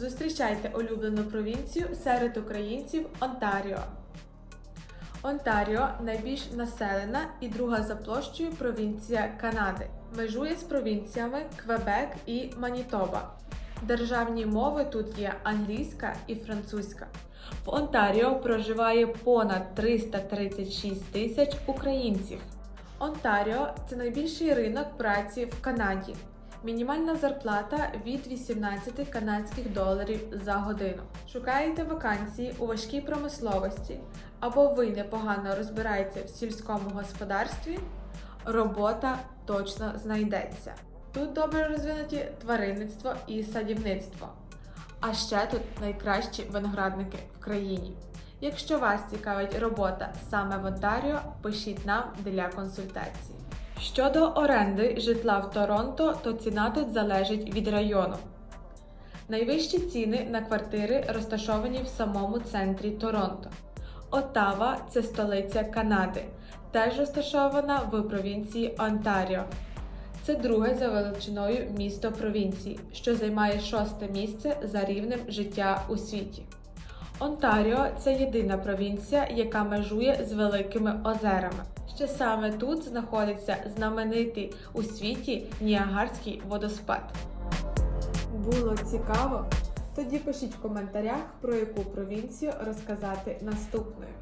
Зустрічайте улюблену провінцію серед українців Онтаріо. Онтаріо найбільш населена і друга за площею провінція Канади. Межує з провінціями Квебек і Манітоба. Державні мови тут є англійська і французька. В Онтаріо проживає понад 336 тисяч українців. Онтаріо це найбільший ринок праці в Канаді. Мінімальна зарплата від 18 канадських доларів за годину. Шукаєте вакансії у важкій промисловості або ви непогано розбираєтеся в сільському господарстві, робота точно знайдеться. Тут добре розвинуті тваринництво і садівництво. А ще тут найкращі виноградники в країні. Якщо вас цікавить робота саме в Онтаріо, пишіть нам для консультації. Щодо оренди житла в Торонто, то ціна тут залежить від району. Найвищі ціни на квартири розташовані в самому центрі Торонто. Оттава це столиця Канади, теж розташована в провінції Онтаріо. Це друге за величиною місто провінції, що займає шосте місце за рівнем життя у світі. Онтаріо це єдина провінція, яка межує з великими озерами. Ще саме тут знаходиться знаменитий у світі Ніагарський водоспад. Було цікаво? Тоді пишіть в коментарях, про яку провінцію розказати наступною.